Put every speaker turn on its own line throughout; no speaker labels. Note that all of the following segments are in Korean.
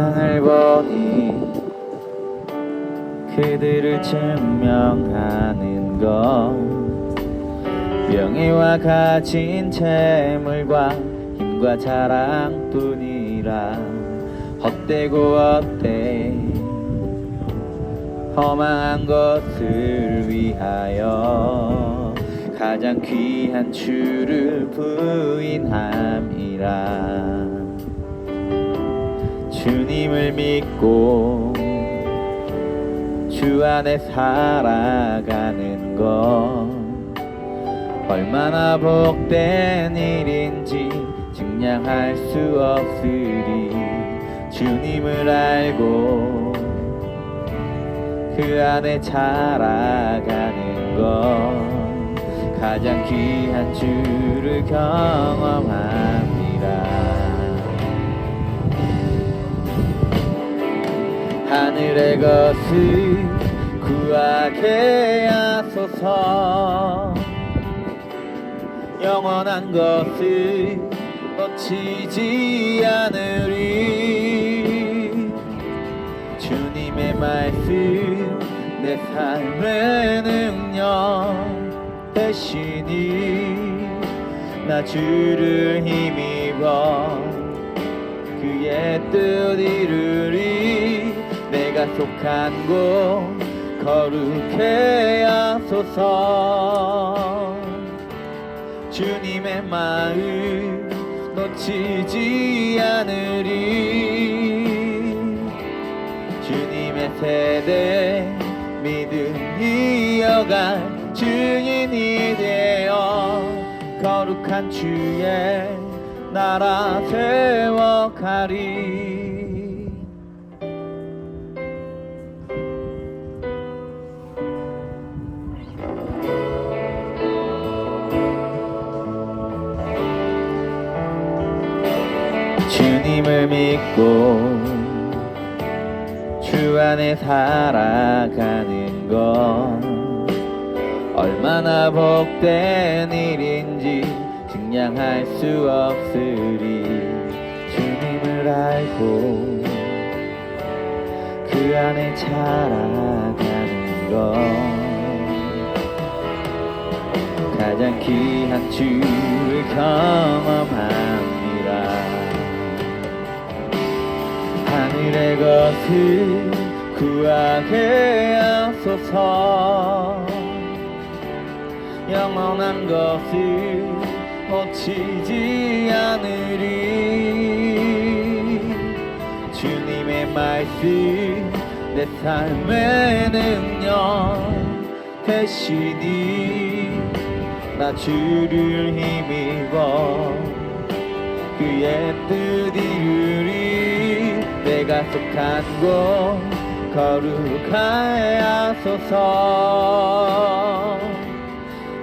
세상을 보니 그들을 증명하는 것. 명예와 가진 재물과 힘과 자랑뿐이라 헛되고 어때 허망한 것을 위하여 가장 귀한 주를 부인함이라. 주님을 믿고 주 안에 살아가는 것. 얼마나 복된 일인지 증량할 수 없으리. 주님을 알고 그 안에 자라가는 것. 가장 귀한 주를 경험합니다 하늘의 것을 구하게 하소서. 영원한 것을 놓치지 않으리. 주님의 말씀 내 삶의 능력 대신이 나 주를 힘입어 그의 뜻 이루리 내가 속한 곳 거룩해 하소서. 주님의 마음 놓치지 않으리. 주님의 세대 믿음 이어갈 증인이 되어 거룩한 주의 나라 세워가리 주님을 믿고 주 안에 살아가는 것 얼마나 복된 일인지 증량할 수 없으리. 주님을 알고 그 안에 자라가는 것 가장 귀한 주를 경 것을 구하게 하소서. 영원한 것을 놓치지 않으리. 주님의 말씀 내 삶의 능력 대신이 나 주를 힘입어 그의 뜻 이루리 내가 속한 곳 거룩하게 하소서.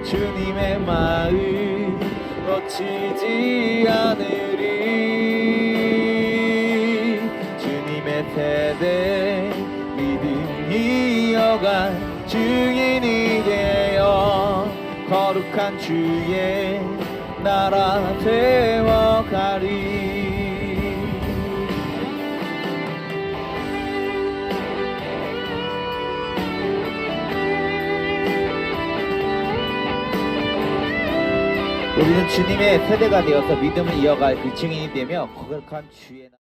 주님의 마음 놓치지 않으리. 주님의 세대 믿음 이어갈 증인이 되어 거룩한 주의 나라 세워가리 우리는 주님의 세대가 되어서 믿음을 이어갈 그 증인이 되며 거룩한 주의 나-